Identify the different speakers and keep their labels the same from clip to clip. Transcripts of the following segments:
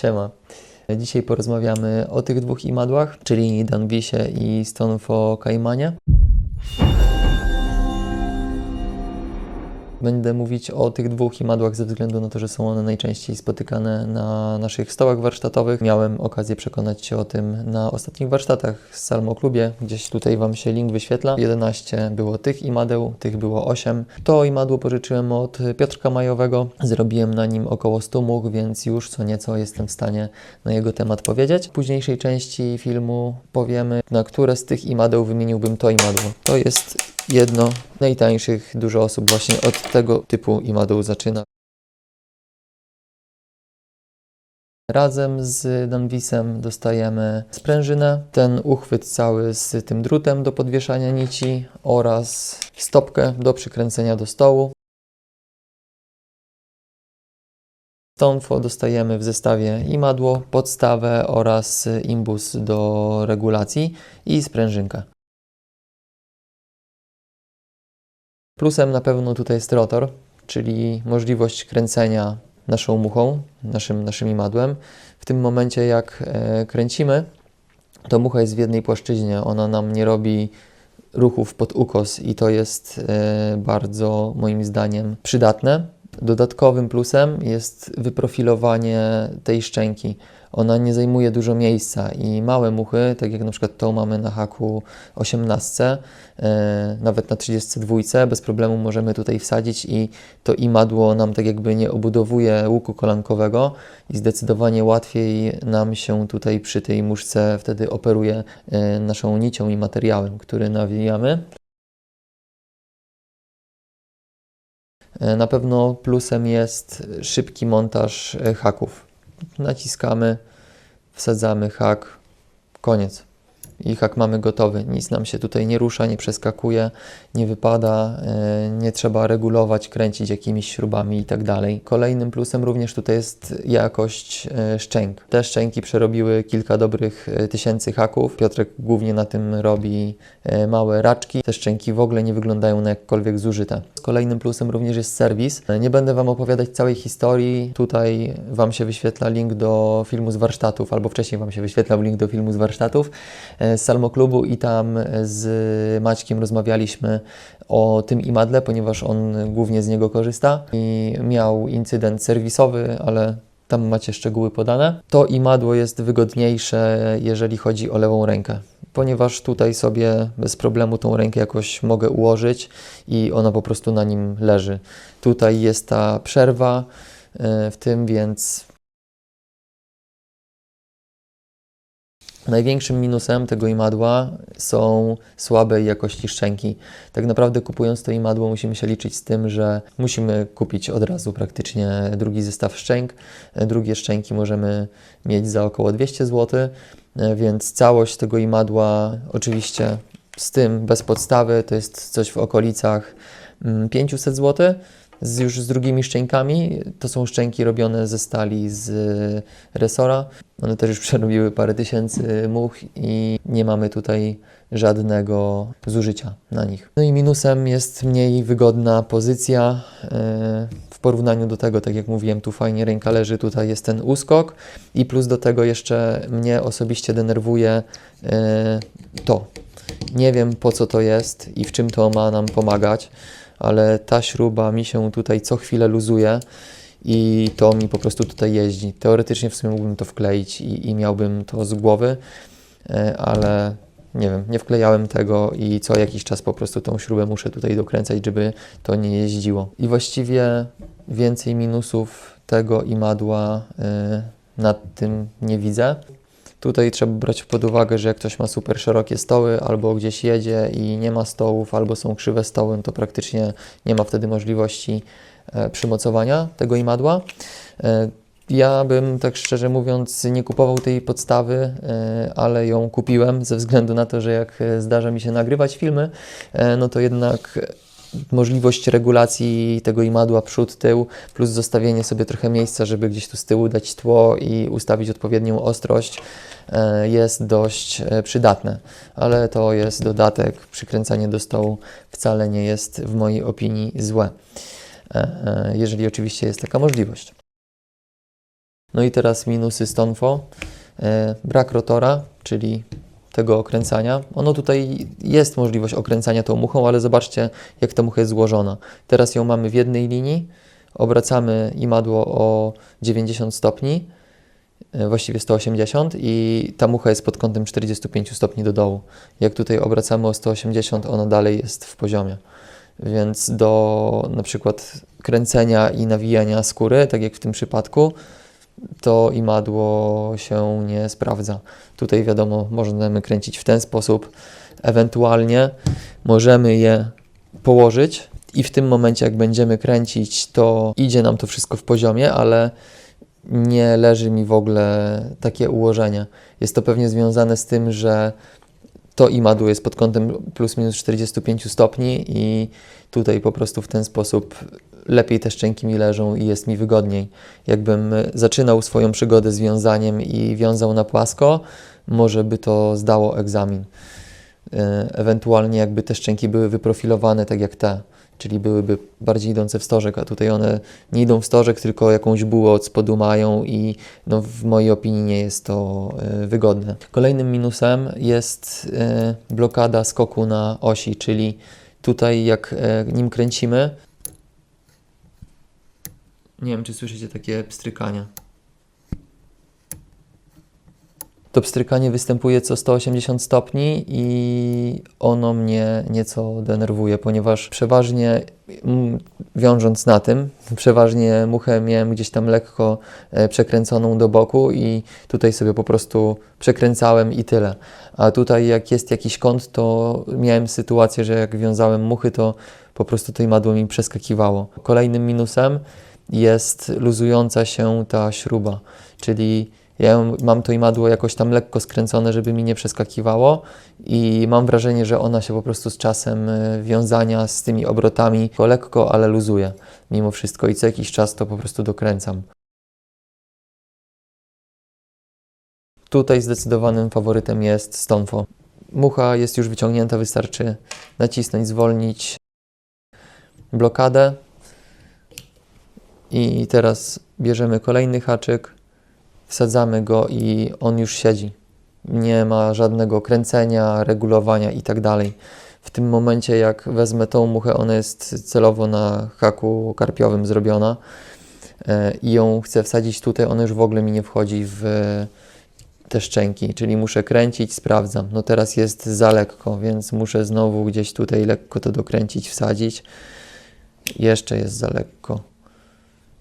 Speaker 1: Siema. Dzisiaj porozmawiamy o tych dwóch imadłach, czyli Danvisie i Stonefo Caimanie. Będę mówić o tych dwóch imadłach ze względu na to, że są one najczęściej spotykane na naszych stołach warsztatowych. Miałem okazję przekonać się o tym na ostatnich warsztatach z Salmo Klubie. Gdzieś tutaj Wam się link wyświetla. 11 było tych imadeł, tych było 8. To imadło pożyczyłem od Piotrka Majowego. Zrobiłem na nim około 100 much, więc już co nieco jestem w stanie na jego temat powiedzieć. W późniejszej części filmu powiemy, na które z tych imadeł wymieniłbym to imadło. To jest jedno najtańszych. Dużo osób właśnie od tego typu imadeł zaczyna. Razem z Danvisem dostajemy sprężynę, ten uchwyt cały z tym drutem do podwieszania nici oraz stopkę do przykręcenia do stołu. Stonefo dostajemy w zestawie imadło, podstawę oraz imbus do regulacji i sprężynkę. Plusem na pewno tutaj jest rotor, czyli możliwość kręcenia naszą muchą, naszym, naszym imadłem. W tym momencie, jak e, kręcimy, to mucha jest w jednej płaszczyźnie. Ona nam nie robi ruchów pod ukos i to jest e, bardzo moim zdaniem przydatne. Dodatkowym plusem jest wyprofilowanie tej szczęki. Ona nie zajmuje dużo miejsca i małe muchy, tak jak na przykład tą mamy na haku 18, e, nawet na 32, bez problemu możemy tutaj wsadzić i to imadło nam tak jakby nie obudowuje łuku kolankowego i zdecydowanie łatwiej nam się tutaj przy tej muszce wtedy operuje e, naszą nicią i materiałem, który nawijamy. Na pewno plusem jest szybki montaż e, haków. Naciskamy, wsadzamy hak, koniec. I hak mamy gotowy. Nic nam się tutaj nie rusza, nie przeskakuje, nie wypada, e, nie trzeba regulować, kręcić jakimiś śrubami i tak dalej. Kolejnym plusem również tutaj jest jakość e, szczęk. Te szczęki przerobiły kilka dobrych e, tysięcy haków. Piotrek głównie na tym robi małe raczki. Te szczęki w ogóle nie wyglądają na jakkolwiek zużyte. Kolejnym plusem również jest serwis. Nie będę Wam opowiadać całej historii. Tutaj Wam się wyświetla link do filmu z warsztatów, albo wcześniej Wam się wyświetlał link do filmu z warsztatów z Salmo Klubu i tam z Maćkiem rozmawialiśmy o tym imadle, ponieważ on głównie z niego korzysta i miał incydent serwisowy, ale tam macie szczegóły podane. To imadło jest wygodniejsze, jeżeli chodzi o lewą rękę, ponieważ tutaj sobie bez problemu tą rękę jakoś mogę ułożyć i ona po prostu na nim leży. Tutaj jest ta przerwa e, w tym, więc Największym minusem tego imadła są słabej jakości szczęki. Tak naprawdę kupując to imadło musimy się liczyć z tym, że musimy kupić od razu praktycznie drugi zestaw szczęk. Drugie szczęki możemy mieć za około 200 zł, więc całość tego imadła oczywiście z tym bez podstawy to jest coś w okolicach mm, 500 zł. Z, już z drugimi szczękami. To są szczęki robione ze stali z resora. One też już przerobiły parę tysięcy much i nie mamy tutaj żadnego zużycia na nich. No i minusem jest mniej wygodna pozycja e, w porównaniu do tego, tak jak mówiłem, tu fajnie ręka leży, tutaj jest ten uskok i plus do tego jeszcze mnie osobiście denerwuje e, to. Nie wiem po co to jest i w czym to ma nam pomagać, ale ta śruba mi się tutaj co chwilę luzuje i to mi po prostu tutaj jeździ. Teoretycznie w sumie mógłbym to wkleić i, i miałbym to z głowy, e, ale nie wiem, nie wklejałem tego i co jakiś czas po prostu tą śrubę muszę tutaj dokręcać, żeby to nie jeździło. I właściwie więcej minusów tego imadła e, nad tym nie widzę. Tutaj trzeba brać pod uwagę, że jak ktoś ma super szerokie stoły, albo gdzieś jedzie i nie ma stołów, albo są krzywe stoły, to praktycznie nie ma wtedy możliwości e, przymocowania tego imadła. E, ja bym tak szczerze mówiąc nie kupował tej podstawy, e, ale ją kupiłem ze względu na to, że jak zdarza mi się nagrywać filmy, no to jednak możliwość regulacji tego imadła przód, tył, plus zostawienie sobie trochę miejsca, żeby gdzieś tu z tyłu dać tło i ustawić odpowiednią ostrość e, jest dość e, przydatne. Ale to jest dodatek, przykręcanie do stołu wcale nie jest w mojej opinii złe, e, jeżeli oczywiście jest taka możliwość. No i teraz minusy Stonfo. Brak rotora, czyli tego okręcania. Ono tutaj jest możliwość okręcania tą muchą, ale zobaczcie, jak ta mucha jest złożona. Teraz ją mamy w jednej linii, obracamy imadło o 90 stopni, e, właściwie 180 i ta mucha jest pod kątem 45 stopni do dołu. Jak tutaj obracamy o 180, ona dalej jest w poziomie. Więc do na przykład kręcenia i nawijania skóry, tak jak w tym przypadku, to imadło się nie sprawdza. Tutaj wiadomo, możemy kręcić w ten sposób. Ewentualnie możemy je położyć i w tym momencie, jak będziemy kręcić, to idzie nam to wszystko w poziomie, ale nie leży mi w ogóle takie ułożenie. Jest to pewnie związane z tym, że to imadło jest pod kątem plus minus 45 stopni i tutaj po prostu w ten sposób lepiej te szczęki mi leżą i jest mi wygodniej. Jakbym zaczynał swoją przygodę z wiązaniem i wiązał na płasko, może by to zdało egzamin. E, Ewentualnie jakby te szczęki były wyprofilowane tak jak te, czyli byłyby bardziej idące w stożek, a tutaj one nie idą w stożek, tylko jakąś bułę od spodu mają i no, w mojej opinii nie jest to e, wygodne. Kolejnym minusem jest e, blokada skoku na osi, czyli tutaj jak e, nim kręcimy, nie wiem czy słyszycie takie pstrykania. To pstrykanie występuje co 180 stopni i ono mnie nieco denerwuje, ponieważ przeważnie wiążąc na tym, przeważnie muchę miałem gdzieś tam lekko e, przekręconą do boku i tutaj sobie po prostu przekręcałem i tyle. A tutaj jak jest jakiś kąt, to miałem sytuację, że jak wiązałem muchy, to po prostu to imadło mi przeskakiwało. Kolejnym minusem jest luzująca się ta śruba, czyli ja mam to imadło jakoś tam lekko skręcone, żeby mi nie przeskakiwało i mam wrażenie, że ona się po prostu z czasem y, wiązania z tymi obrotami lekko, ale luzuje mimo wszystko i co jakiś czas to po prostu dokręcam. Tutaj zdecydowanym faworytem jest Stonfo. Mucha jest już wyciągnięta, wystarczy nacisnąć, zwolnić blokadę i teraz bierzemy kolejny haczyk, wsadzamy go i on już siedzi. Nie ma żadnego kręcenia, regulowania i tak. W tym momencie, jak wezmę tą muchę, ona jest celowo na haku karpiowym zrobiona e, i ją chcę wsadzić tutaj, ona już w ogóle mi nie wchodzi w te szczęki, czyli muszę kręcić, sprawdzam. No teraz jest za lekko, więc muszę znowu gdzieś tutaj lekko to dokręcić, wsadzić. Jeszcze jest za lekko.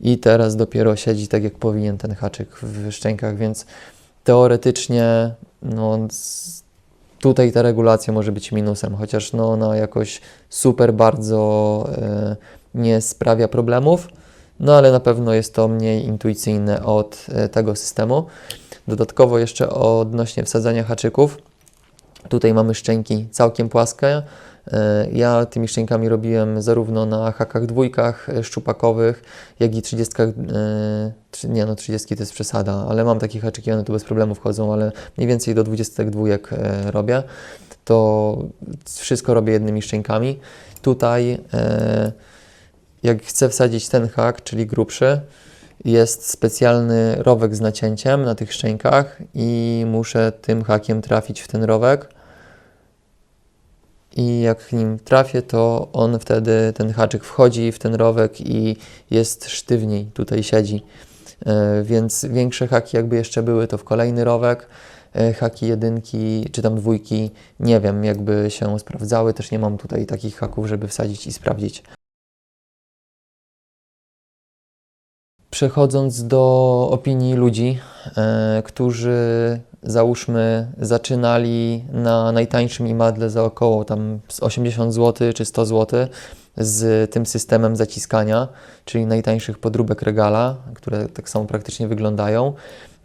Speaker 1: I teraz dopiero siedzi tak, jak powinien ten haczyk w szczękach, więc teoretycznie no, tutaj ta regulacja może być minusem, chociaż no, ona jakoś super bardzo e, nie sprawia problemów, no ale na pewno jest to mniej intuicyjne od e, tego systemu. Dodatkowo jeszcze odnośnie wsadzania haczyków. Tutaj mamy szczęki całkiem płaskie. E, Ja tymi szczękami robiłem zarówno na hakach dwójkach szczupakowych, jak i 30. e, Nie no, 30 to jest przesada, ale mam takie haczyki, one tu bez problemu wchodzą, ale mniej więcej do 22 e, robię. To wszystko robię jednymi szczękami. Tutaj jak chcę wsadzić ten hak, czyli grubszy, jest specjalny rowek z nacięciem na tych szczękach i muszę tym hakiem trafić w ten rowek. I jak nim trafię, to on wtedy, ten haczyk wchodzi w ten rowek i jest sztywniej, tutaj siedzi. E, Więc większe haki jakby jeszcze były, to w kolejny rowek. E, Haki jedynki czy tam dwójki, nie wiem jakby się sprawdzały. Też nie mam tutaj takich haków, żeby wsadzić i sprawdzić. Przechodząc do opinii ludzi, e, którzy załóżmy zaczynali na najtańszym imadle za około tam z 80 zł czy 100 zł z tym systemem zaciskania, czyli najtańszych podróbek regala, które tak samo praktycznie wyglądają.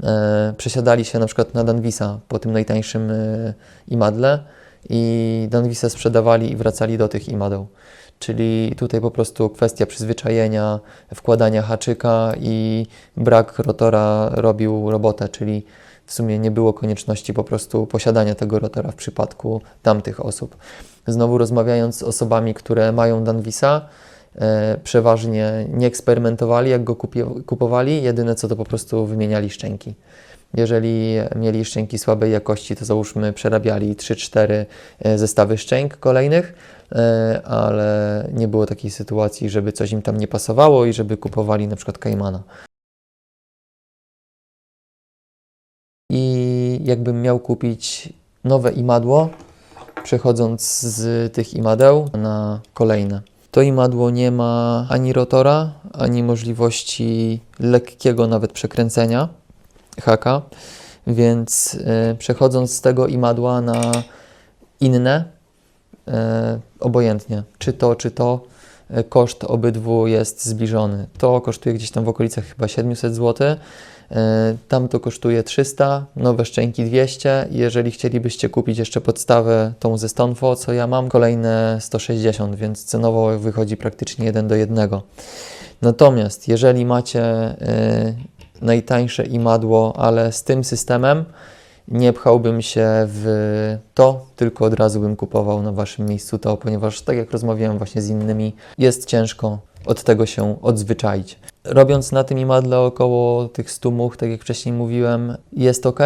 Speaker 1: E, przesiadali się na przykład na Danvisa po tym najtańszym e, imadle i Danvisa sprzedawali i wracali do tych imadeł. Czyli tutaj po prostu kwestia przyzwyczajenia, wkładania haczyka i brak rotora robił robotę, czyli w sumie nie było konieczności po prostu posiadania tego rotora w przypadku tamtych osób. Znowu rozmawiając z osobami, które mają Danvisa e, przeważnie nie eksperymentowali, jak go kupi- kupowali, jedyne co to po prostu wymieniali szczęki. Jeżeli mieli szczęki słabej jakości, to załóżmy przerabiali 3-4 e, zestawy szczęk kolejnych, e, ale nie było takiej sytuacji, żeby coś im tam nie pasowało i żeby kupowali na przykład Caimana. Jakbym miał kupić nowe imadło, przechodząc z tych imadeł na kolejne. To imadło nie ma ani rotora, ani możliwości lekkiego nawet przekręcenia haka, więc e, przechodząc z tego imadła na inne, e, obojętnie, czy to, czy to, e, koszt obydwu jest zbliżony. To kosztuje gdzieś tam w okolicach chyba 700 zł, tam to kosztuje 300, nowe szczęki 200. Jeżeli chcielibyście kupić jeszcze podstawę, tą ze Stonefo, co ja mam, kolejne 160, więc cenowo wychodzi praktycznie 1 do 1. Natomiast jeżeli macie e, najtańsze imadło, ale z tym systemem, nie pchałbym się w to, tylko od razu bym kupował na waszym miejscu to, ponieważ tak jak rozmawiałem właśnie z innymi, jest ciężko od tego się odzwyczaić. Robiąc na tym imadle około tych 100 much, tak jak wcześniej mówiłem, jest ok.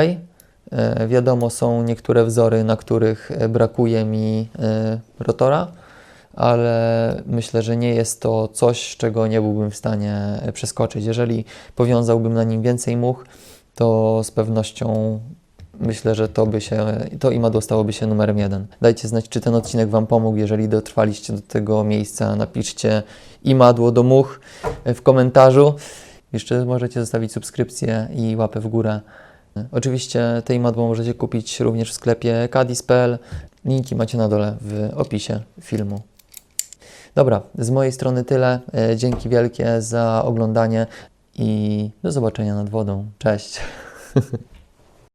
Speaker 1: E, wiadomo, są niektóre wzory, na których e, brakuje mi e, rotora, ale myślę, że nie jest to coś, czego nie byłbym w stanie przeskoczyć. Jeżeli powiązałbym na nim więcej much, to z pewnością myślę, że to by się, to imadło stałoby się numerem jeden. Dajcie znać, czy ten odcinek Wam pomógł. Jeżeli dotrwaliście do tego miejsca, napiszcie imadło do much w komentarzu. Jeszcze możecie zostawić subskrypcję i łapę w górę. Oczywiście te imadło możecie kupić również w sklepie kadis.pl. Linki macie na dole w opisie filmu. Dobra, z mojej strony tyle. E, Dzięki wielkie za oglądanie i do zobaczenia nad wodą. Cześć.